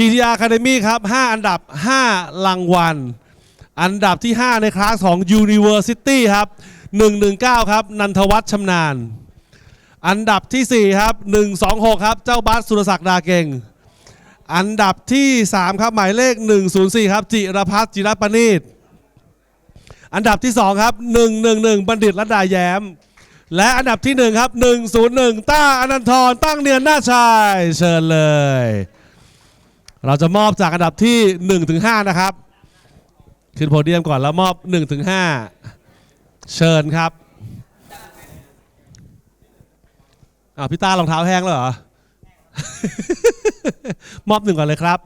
GTR Academy ครับ 5 อันดับ 5 รางวัล อันดับที่ 5 ในคลาสของ University ครับ 119 ครับ นันทวัฒน์ชำนาญ อันดับที่ 4 ครับ 126 ครับ เจ้าบัสสุรศักดิ์ดาเก่ง อันดับที่ 3 ครับ หมายเลข 104 ครับ จิรพัฒน์จิรปณีตอันดับที่ 2 ครับ 111 บัณฑิตรัตดาแย้ม และอันดับที่ 1 ครับ 101 ต้าอนันทรตั้งเนียนหน้าชาย เชิญเลย เราจะมอบจากอันดับที่1ถึง5นะครับ ขึ้นโพเดียมก่อนแล้วมอบ1ถึง5เชิญครับอ้าวพี่ตารองเท้าแห้งแล้วเหรอ มอบหนึ่งก่อนเลยครับ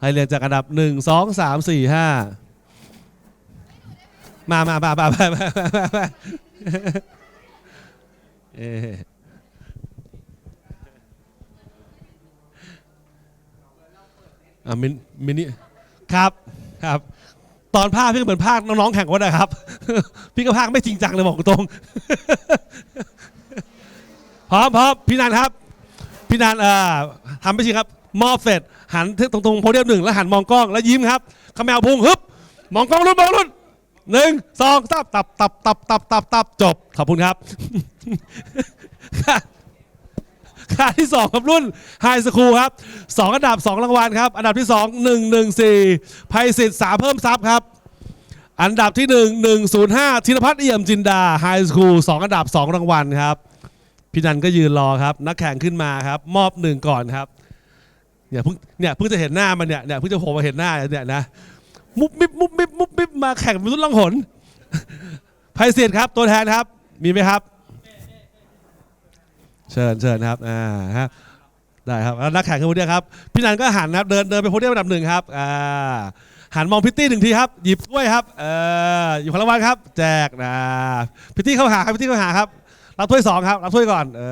ให้เรียงจากอันดับหนึ่งสองสามสี่ห้ามามามามามามามาเอ ออะมินมินิครับครับ ตอนภาคพี่ก็เหมือนภาคน้องๆแข่งกันนะครับ พี่ก็ภาคไม่จริงจังเลยบอกตรง พร้อมพร้อมพี่นันครับ พี่นันเอ่อทำไม่จริงครับ มอบเสร็จหันตรงตรงๆโพเดียมหนึ่งแล้วหันมองกล้องแล้วยิ้มครับขมวพุงฮึบมองกล้องรุ่นมองรุ่นหนึ่งสองตับตับตับตับตับตับตับจบขอบคุณครับ คาที่สองครับรุ่นไฮสคูลครับสองอันดับสองรางวัลครับ อันดับที่สองหนึ่งหนึ่งสี่ภัยศิษฐ์สามเพิ่มทรัพย์ครับ อันดับที่หนึ่งหนึ่งศูนย์ห้าธีรพัฒน์เอี่ยมจินดาไฮสคูลสองอันดับสองรางวัลครับ พี่นันก็ยืนรอครับ นักแข่งขึ้นมาครับ มอบหนึ่งก่อนครับเนี่ยเพิ่งเนี่ยเพิ่งจะเห็นหน้ามันเนี่ยเนี่ยเพิ่งจะโผล่มาเห็นหน้าเนี่ยนะมุบมิบมุบมิบมุบมิบมาแข่งเป็นรุ่นล่องหนไพศิษฐ์ครับตัวแทนครับ มีไหมครับ เชิญเชิญครับอ่าฮะได้ครับแล้วนักแข่งขึ้นโพเดียมครับพี่นันก็หันครับเดินเดินไปโพเดียมอันดับหนึ่งครับอ่าหันมองพิตตี้หนึ่งทีครับหยิบถ้วยครับเอออยู่คนละวันครับ แจกนะพิตตี้เข้าหาครับพิตตี้เข้าหาครับรับถ้วยสองครับรับถ้วยก่อนเอ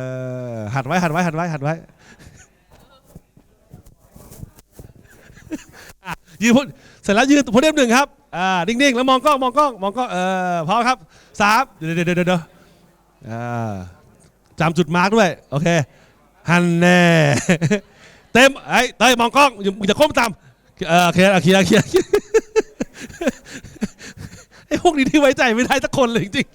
อหัดไว้หัดไว้หัดไว้หัดไว้ยืนโพเสร็จแล้วยืนโพเดียมหนึ่งครับอ่านิ่งๆแล้วมองกล้องมองกล้องมองกล้องเออพร้อมครับสามเดี๋ยวเดี๋ยวเดี๋ยวเดี๋ยวอ่า จำจุดมาร์กด้วย โอเคฮันแน่เต็มไอ้เต้ยมองกล้องอย่าอย่าก้มตามเออโอเคโอเคโอเคไอ้พวกนี้ที่ไว้ใจไม่ได้สักคนเลยจริง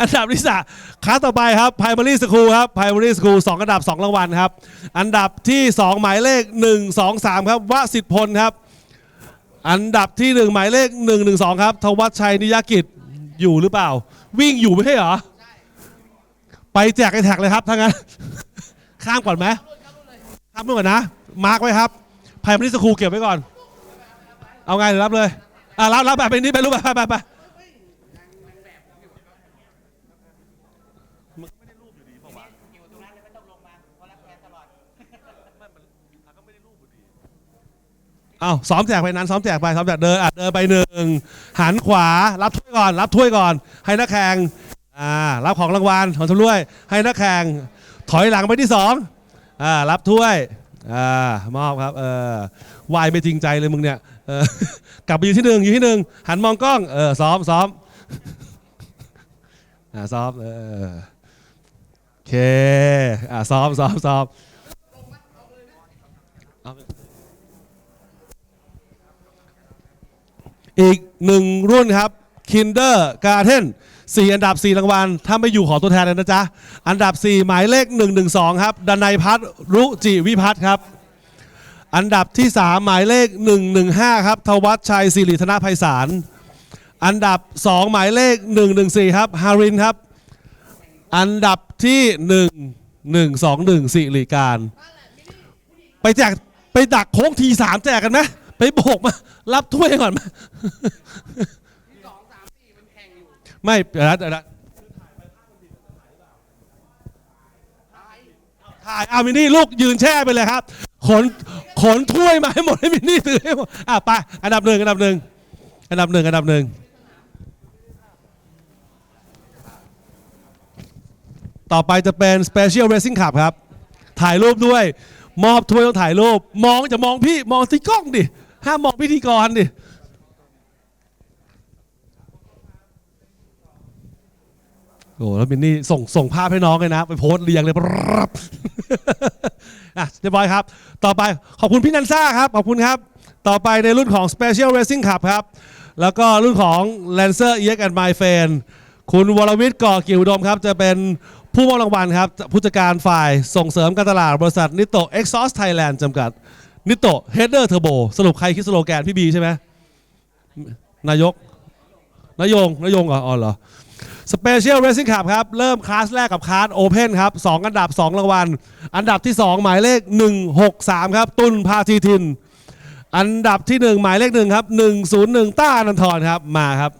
อันดับที่สามคลาสต่อไปครับ primary school ครับ primary school สองอันดับสองรางวัลครับ อันดับที่สองหมายเลขหนึ่งสองสามครับวสิทธิพลครับ อันดับที่หนึ่งหมายเลขหนึ่งหนึ่งสองครับ ทวัชชัยนิยกิจอยู่หรือเปล่า วิ่งอยู่ไม่ใช่เหรอ ไปแจกไอแท็กเลยครับถ้างั้น ข้ามก่อนไหมข้ามเมื่อก่อนนะ มาร์กไว้ครับไพ่มนิสคูเก็บไว้ก่อน เอาไงรับเลย อะรับรับแบบไปนี้ไปรู้ไปไปไป อ้าวซ้อมแจกไปนั้นซ้อมแจกไปซ้อมแจกเดินอะเดินไปหนึ่งหันขวารับถ้วยก่อน รับถ้วยก่อน ให้นักแข่งอ่ารับของรางวัลของชำร่วย ให้นักแข่งถอยหลังไปที่สองอ่ารับถ้วยอ่ามอบครับเออวายไม่จริงใจเลยมึงเนี่ยเออกลับไปอยู่ที่หนึ่งอยู่ที่หนึ่งหันมองกล้องเออซ้อมซ้อมอ่าซ้อมเออโอเคอ่าซ้อมซ้อมซ้อมเอาไป อีกหนึ่งรุ่นครับ Kinder Garden 4 อันดับ 4 รางวัล ถ้าไม่อยู่ขอตัวแทนเลยนะจ๊ะ อันดับ 4 หมายเลข 112 ครับดนัยพัฒน์รุจิวิพัฒน์ครับ อันดับที่ 3 หมายเลข 115 ครับทวัชชัยสิริธนภัยสาร อันดับ 2 หมายเลข 114 ครับฮารินครับ อันดับที่ 1 121สิริการ ไปแจกไปดักโค้งทีสามแจกกันไหม ไปโบกมา รับถ้วยก่อนมาไม่เดี๋ยวนะเดี๋ยวนะถ่ายอามินี่ลูกยืนแช่ไปเลยครับ ขนขนถ้วยมาให้หมดให้มินี่ถือให้หมดอะไปอันดับหนึ่งอันดับหนึ่งอันดับหนึ่งอันดับหนึ่งต่อไปจะเป็น Special Racing Cup ครับ ถ่ายรูปด้วย มอบถ้วยต้องถ่ายรูป มองจะมองพี่มองที่กล้องดิ ห้ามมองพิธีกรดิโอ้แล้วมินนี่ส่งส่งภาพให้น้องเลยนะ ไปโพสเรียงเลยปั๊บอะเรียบร้อยครับ ต่อไปขอบคุณพี่นันซ่าครับ ขอบคุณครับ ต่อไปในรุ่นของ Special Racing Cup ครับ แล้วก็รุ่นของ Lancer EX and My f r i e n d คุณวรวิทย์ก่อเกียรติอุดมครับ จะเป็นผู้มอบรางวัลครับ ผู้จัดการฝ่ายส่งเสริมการตลาดบริษัทนิโต Exhaust Thailand จำกัด นิโต Header Turbo สรุปใครคิดสโลแกนพี่บีใช่ไหมนายกนายงนายงเหรออ๋อเหรอ Special Racing Cup ครับ เริ่มคลาสแรกกับคลาสโอเพนครับ2อันดับ 2 รางวัล อันดับที่ 2 หมายเลข 163 ครับ ตุนพาทีทิน อันดับที่ 1 หมายเลข1ครับ 101 ต้าอนันทรครับมาครับ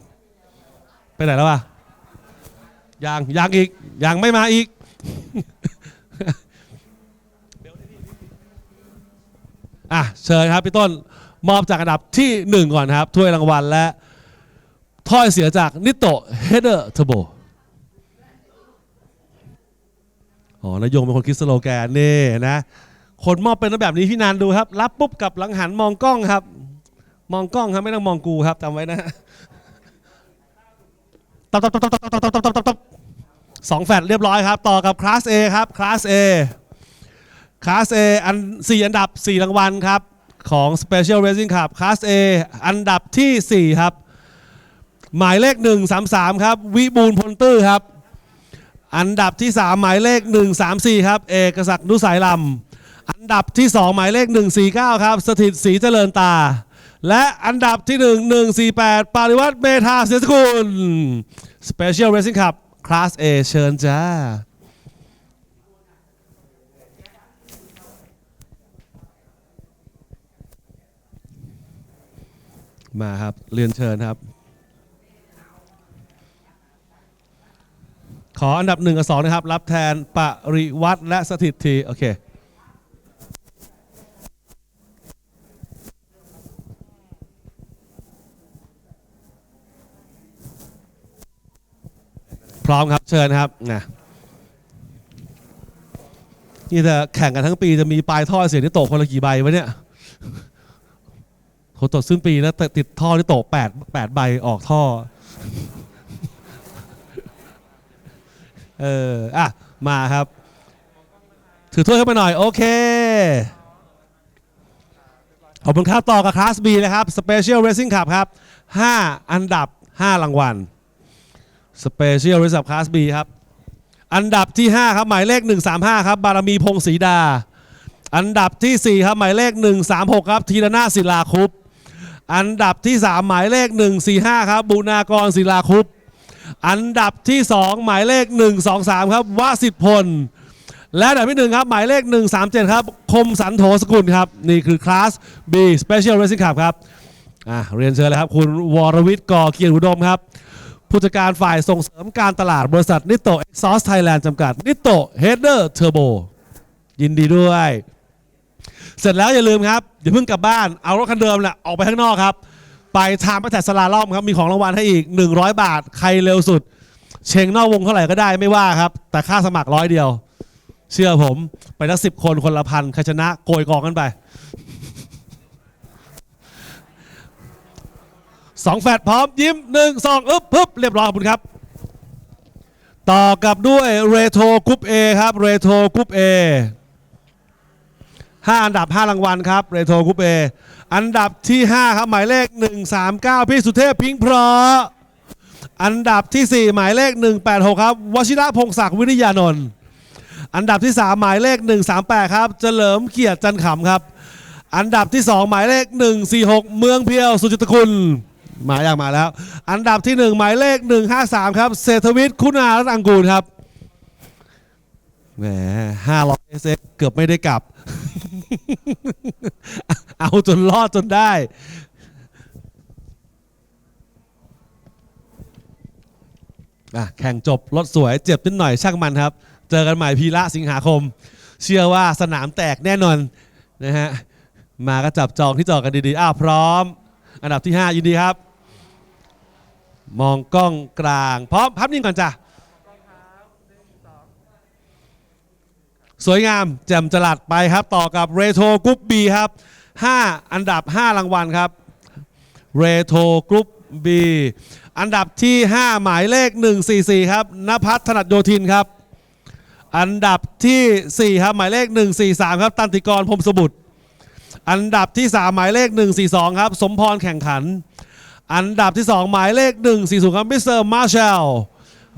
ไปไหนแล้ววะยังยังอีกยังไม่มาอีก อะเชิญครับพี่ต้นมอบจากอันดับที่1ก่อนครับถ้วยรางวัลและถ้อยเสียจากนิโตเฮเดอร์เทโบอ๋อนายงเป็นคนคิดสโลแกนนี่นะคนมอบเป็นแบบนี้พี่นันดูครับ รับปุ๊บกับหลังหันมองกล้องครับ มองกล้องครับไม่ต้องมองกูครับจำไว้นะตบตบตบตบตบตบตบตบตบสองแฟลตเรียบร้อยครับ ต่อกับคลาส A ครับคลาส A คลาส A อัน 4 อันดับ 4 รางวัลครับ ของ Special Racing Cup คลาส A อันดับทีสี่ 4 ครับ หมายเลข 133 ครับ วิบูลพลตื้อครับ อันดับที่ 3 หมายเลข 134 ครับ เอกศักดิ์นุสายลำอันดับที่ 2 หมายเลข 149 ครับ สถิตศรีเจริญตา และอันดับที่ 1 148 ปาริวัตรเมธาเสียสกุล Special Racing Cup คลาส A เชิญจ้า มาครับ เรียนเชิญครับ ขออันดับหนึ่งกับสองนะครับ รับแทนปริวัตรและสถิตทีโอเคพร้อมครับเชิญครับนะนี่จะแข่งกันทั้งปีจะมีปลายท่อเสียงที่โตกคนละกี่ใบวะเนี่ย โหตดสิ้นปีแล้วติดท่อที่โตแปดแปดใบออกท่อ เออ อะ มาครับ ถือถ้วยเข้ามาหน่อย โอเค ขอบคุณครับ ต่อกับคลาส B นะครับ Special Racing Cup ครับ 5 อันดับ 5 รางวัล Special Racing Cup Class B ครับ อันดับที่ 5 ครับ หมายเลข 135 ครับ บารมีพงศรีดาอันดับที่ 4 ครับ หมายเลข 136 ครับธีรนาศิลาคุป อันดับที่ 3 หมายเลข 145 ครับบุณากรศิลาคุปอันดับที่ 2 หมายเลข 123 ครับวสิทธิพล และอันดับที่หนึ่งครับ หมายเลข 137 ครับ คมสันโถสกุลครับ นี่คือคลาส B Special Racing Cup ครับอะเรียนเชิญเลยครับ คุณวรวิทย์ก่อเกียรติอุดมครับ ผู้จัดการฝ่ายส่งเสริมการตลาดบริษัทนิโตเอ็กซอสไทยแลนด์จำกัดนิโตเฮดเดอร์เทอร์โบยินดีด้วย เสร็จแล้วอย่าลืมครับอย่าเพิ่งกลับบ้านเอารถคันเดิมแหละออกไปข้างนอกครับ ไปทางประแตสลาล่อมครับมีของรางวัลให้อีก 100 บาท ใครเร็วสุด เชงนอกวงเท่าไหร่ก็ได้ไม่ว่าครับ แต่ค่าสมัครร้อยเดียว เชื่อผมไปทั้งสิบคนคนละพันใครชนะโกยกองกันไปสองแฟดพร้อมยิ้มหนึ่งสองอึ๊บปึ๊บเรียบร้อยขอบคุณครับ ต่อกับด้วยเรโทรกรุ๊ป A ครับเรโทรกรุ๊ป A 5 อันดับ 5 รางวัลครับเรโทรกรุ๊ปอันดับที่ 5 ครับหมายเลข 139 พี่สุเทพพิงค์เพราะอันดับที่ 4 หมายเลข 186 ครับวชิระพงศักดิ์วิริยานนท์อันดับที่ 3 หมายเลข 138 ครับ เฉลิมเกียรติจันขำครับ อันดับที่ 2 หมายเลข 146 เมืองเพียวสุจิตคุณมาอย่างมาแล้ว อันดับที่ 1 หมายเลข 153 ครับเศรษฐวิทย์คุณารัตอังกูลครับ แหม500 SF เกือบไม่ได้กลับ เอาจนรอดจนได้อะแข่งจบรถสวยเจ็บนิดหน่อยช่างมันครับ เจอกันใหม่พีระสิงหาคม เชื่อว่าสนามแตกแน่นอนนะฮะ มาก็จับจองที่จอกันดีๆ อ้าวพร้อม อันดับที่ 5 ยินดีครับ มองกล้องกลาง พร้อมพับนิ่งก่อนจ้ะ สวยงามแจ่มจลัดไปครับ ต่อกับเรโทรกรุ๊ป B ครับ 5 อันดับ 5 รางวัลครับเรโทรกรุ๊ป B อันดับที่ 5 หมายเลข 144 ครับนภัทรถนัดโยธินครับ อันดับทีสี่ 4 ครับ หมายเลข 143 ครับ ตันติกรพรมสบุตร อันดับที่ 3 หมายเลข 142 ครับ สมพรแข่งขัน อันดับที่ 2 หมายเลข 140 ครับมิสเตอร์มาร์แชล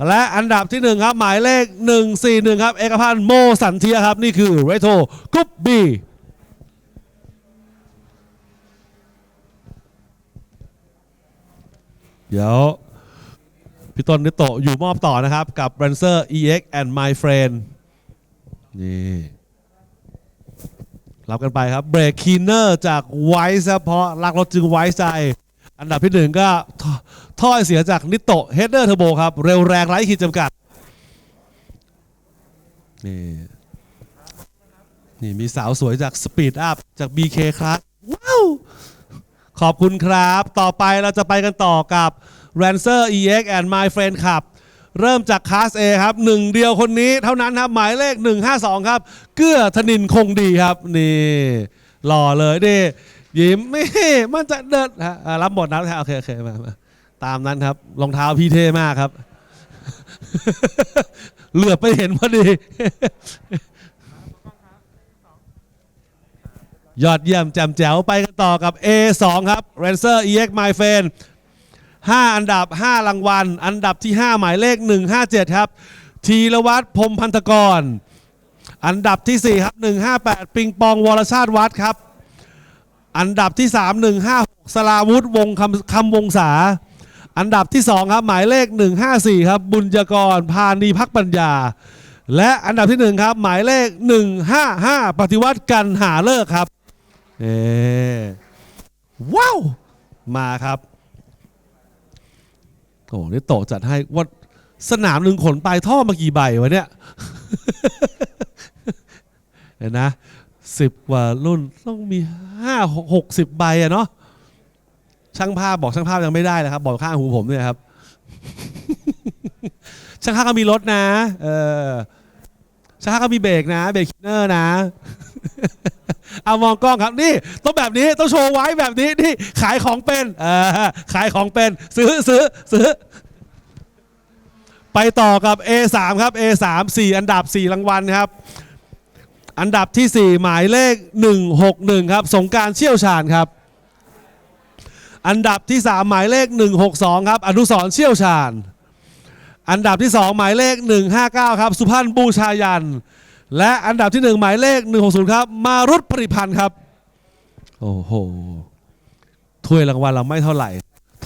และอันดับที่ 1 ครับ หมายเลข 141 ครับ เอกพันธ์โมสันเทียครับ นี่คือเรโทกรุ๊ปบีเดี๋ยวพี่ต้นนิโตะอยู่มอบต่อนะครับ กับ r a n c e r EX and My Friend นี่รับกันไปครับเบรกคีเนอร์จากไวซ์เพราะรักรถจึงไว้ใจ อันดับที่หนึ่งก็ทถ้อยเสียจากนิโตะเฮดเดอร์เทอร์โบครับ เร็วแรงไร้ขีดจำกัด นี่นี่มีสาวสวยจาก Speed Up จาก BK ครับว้าวขอบคุณครับ ต่อไปเราจะไปกันต่อกับ Rancer EX and My Friend ขับ เริ่มจากคลาส A ครับหนึ่งเดียวคนนี้เท่านั้นครับ หมายเลข 152 ครับ เกื้อธนินคงดีครับ นี่หล่อเลยดิ ยิ้มไม่มันจะเดินฮะอ่ารับบทนะโอเคโอเคมามาตามนั้นครับรองเท้าพี่เท่มากครับ เหลือบไปเห็นพอดี ยอดเยี่ยมแจ่มแจ๋วไปกันต่อกับ A2 ครับ Rancer EX My Friend 5 อันดับ 5 รางวัล อันดับที่ 5 หมายเลข 157 ครับ ธีรวัตรพรมพันธกร อันดับที่ 4 ครับ 158 ปิงปองวรชาติวัดครับ อันดับที่ 3 156สลาวุธวงคำคำวงศา อันดับที่ 2 ครับ หมายเลข 154 ครับ บุญยกร พานีพักปัญญา และอันดับที่ 1 ครับ หมายเลข 155 ปฏิวัติกันหาเลิกครับเอว้าว มาครับโอ้นี่โตจัดให้ว่าสนามหนึ่งขนไปท่อมากี่ใบวะเนี่ยเห็นนะ สิบกว่ารุ่นต้องมีห้าหกสิบใบอะเนาะช่างภาพบอกช่างภาพยังไม่ได้เลยครับ บอกข้างหูผมเนี่ยครับ ช่างภาพก็มีรถนะ เออช่างภาพก็มีเบรกนะ เบรกคินเนอร์นะ เอามองกล้องครับนี่ต้องแบบนี้ต้องโชว์ไว้แบบนี้นี่ขายของเป็นเออขายของเป็น ซื้อซื้อซื้อไปต่อกับ A3 ครับ A3 4 อันดับ 4 รางวัลครับ อันดับที่ 4 หมายเลข 161 ครับ สงการเชี่ยวชาญครับ อันดับที่ 3 หมายเลข 162 ครับ อนุสรเชี่ยวชาญ อันดับที่ 2 หมายเลข 159 ครับ สุพันธ์บูชายัน และอันดับที่ 1 หมายเลข 160 ครับ มารุตผลิพันธ์ครับ โอ้โห ถ้วยรางวัลเราไม่เท่าไหร่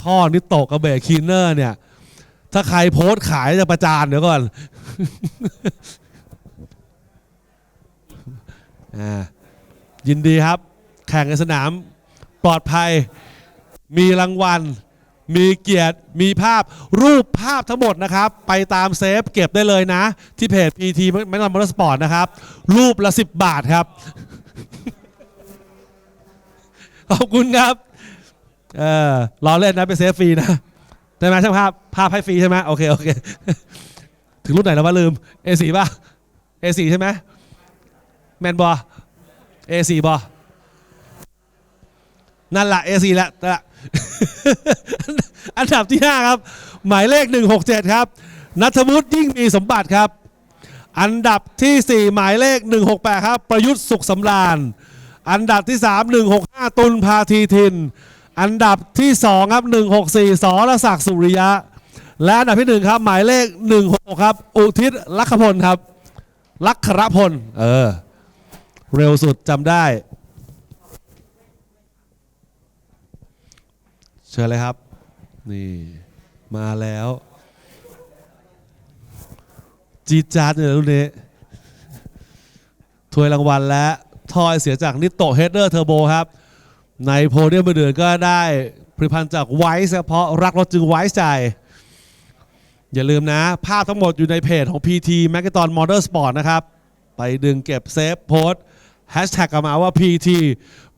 ท่อนิโตะกับเบรกคีนเนอร์เนี่ย ถ้าใครโพสต์ขายจะประจานเดี๋ยวก่อน อ่ายินดีครับ แข่งในสนามปลอดภัย มีรางวัล มีเกียรติ มีภาพรูปภาพทั้งหมดนะครับ ไปตามเซฟเก็บได้เลยนะ ที่เพจ PT ไม่ต้องมอเตอร์สปอร์ตนะครับ รูปละ 10 บาทครับ ขอบคุณครับ เออรอเล่นนะไปเซฟฟรีนะได้ไหมช่างภาพภาพให้ฟรีใช่ไหมโอเค โอเค ถึงรุ่นไหนแล้ววะลืม A4 ป่ะ A4 ใช่ไหม แมนบอ A4 บอนั่นละ A4 แหละนั่นละอันดับที่ 5 ครับ หมายเลข 167 ครับนัทวุฒิยิ่งมีสมบัติครับ อันดับที่ 4 หมายเลข 168 ครับ ประยุทธ์สุขสำราญ อันดับที่ 3 165 ตุลพาทีทิน อันดับที่ 2 ครับ 164สรศักดิ์สุริยะ และอันดับที่ 1 ครับ หมายเลข 16 ครับ อุทิศลักขพลครับ ลักขรพล เออ เร็วสุดจำได้ เชิญเลยครับ นี่ มาแล้ว จีจาร์ดเนี่ยรุ่นนี้ถ้วยรางวัลและทอยเสียจากนิโตเฮดเดอร์เทอร์โบครับ ในโพเดียมเดือนก็ได้ผลิตภัณฑ์จากไวซ์เพราะรักรถจึงไวซ์ใจอย่าลืมนะ ภาพทั้งหมดอยู่ในเพจของ PT m a g n e t o n Motorsport นะครับ ไปดึงเก็บเซฟโพส แฮชแท็กกันมาว่า PT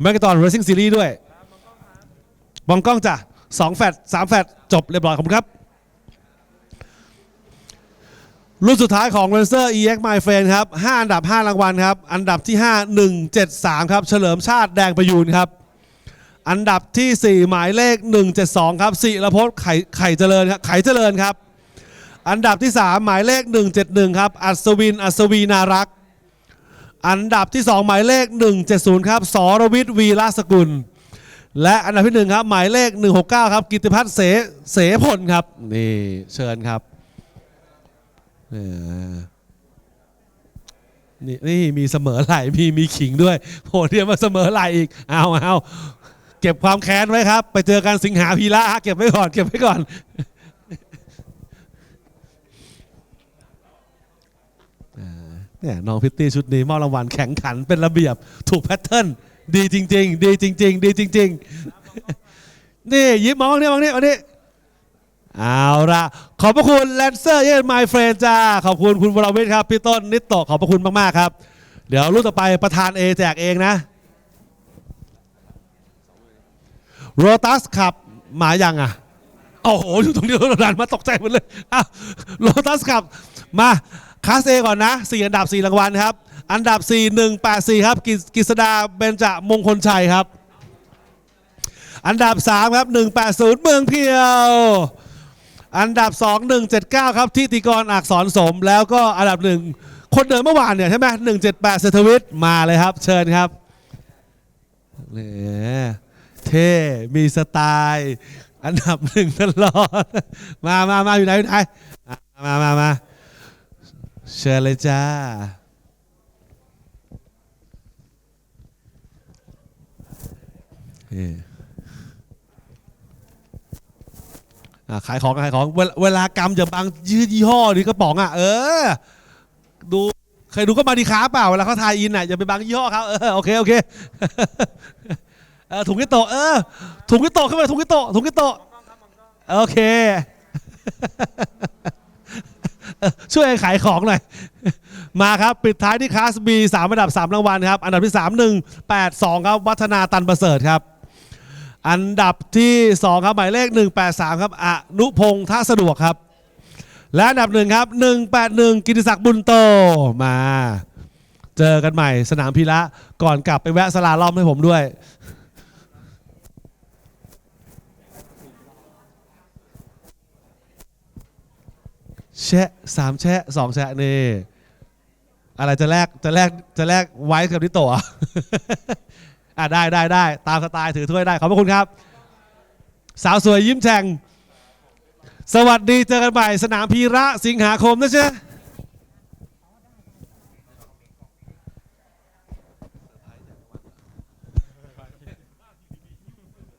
m a g n e t o n Racing Series ด้วยมองกล้องจ้ะสองแฟดสามแฟดจบเรียบร้อยขอบคุณครับรุ่นสุดท้ายของ Racer EX My Friend ครับ 5 อันดับ 5 รางวัลครับ อันดับที่ 5 173 ครับ เฉลิมชาติแดงประยูนครับ อันดับที่ 4 หมายเลข 172 ครับสิรพจน์ไข่ไข่เจริญครับไข่เจริญครับ อันดับที่ 3 หมายเลข 171 ครับ อัศวิน อัศวีนารัก อันดับที่ 2 หมายเลข 170 ครับสรวิทย์วีราสกุล และอันดับที่ 1 ครับ หมายเลข 169 ครับ กิติพัฒน์เสเสพลครับ นี่เชิญครับ นี่นี่มีเสมอไหลมีมีขิงด้วยโหเรียกมาเสมอไหลอีก เอาเอาเก็บความแค้นไว้ครับ ไปเจอกันสิงหาพีระเก็บไว้ก่อน เก็บไว้ก่อน เนี่ยน้องพิตตี้ชุดนี้มอบรางวัลแข่งขันเป็นระเบียบถูกแพทเทิร์นดีจริง ๆ ดีจริง ๆ ดีจริง ๆ นี่ยิ้มมองนี่มองนี่มองนี่เอาละขอบพระคุณแลนเซอร์เย็นไมเฟรนจ้าขอบคุณคุณวรวิทย์ครับพี่ต้นนิตโตขอบพระคุณมากๆครับ เดี๋ยวรุ่นต่อไปประธานเอแจกเองนะโรตัสขับมายังอะโอ้โหอยู่ตรงนี้รดันมาตกใจหมดเลยอ้าวโลตัสขับมา คลาสเอก่อนนะ4อันดับ 4 รางวัลครับ อันดับ 4 1 8 4 ครับกิกฤษดาเบญจมงคลชัยครับ อันดับ 3 ครับ 180 เมืองเพียว อันดับ 2 179 ครับทิติกรอักษรสม แล้วก็อันดับ 1 คนเดิมเมื่อวานเนี่ยใช่ไหม178เศรษฐวิทย์มาเลยครับ เชิญครับเนี่ยเท่มีสไตล์ อันดับหนึ่งตลอด มามามาอยู่ไหนอยู่ไหนอะมามามา เชิญเลยจ้า อะขายของขายของเวลาเวลากำอย่าบังยืดยี่ห้อหรือกระป๋องอะเออ ดูเคยดูก็มาดีค้าเปล่าเวลาเขาทายอินอะอย่าไปบังยี่ห้อเขาเออโอเคโอเคเออถุงกิโตะเออถุงกิโตะขึ้นมาถุงกิโตะถุงกิโตะโอเค ช่วยขายของหน่อย มาครับ ปิดท้ายที่คลาส B 3อันดับ 3 รางวัลครับ อันดับที่ 3 1 8 2 ครับ วัฒนาตันประเสริฐครับ อันดับที่ 2 ครับหมายเลข 183 ครับอนุพงษ์ท่าสะดวกครับ และอันดับหนึ่งครับ 181 กิติศักดิ์บุญโตมา เจอกันใหม่สนามพีระก่อนกลับไปแวะสลาล่อมให้ผมด้วย แชะสามแชะสองแชะนี่อะไรจะแลกจะแลกจะแลกไว้กับนิโตะอะอะได้ได้ได้ตามสไตล์ถือถ้วยได้ขอบพระคุณครับ สาวสวยยิ้มแฉ่งสวัสดีเจอกันใหม่สนามพีระสิงหาคมนะเช่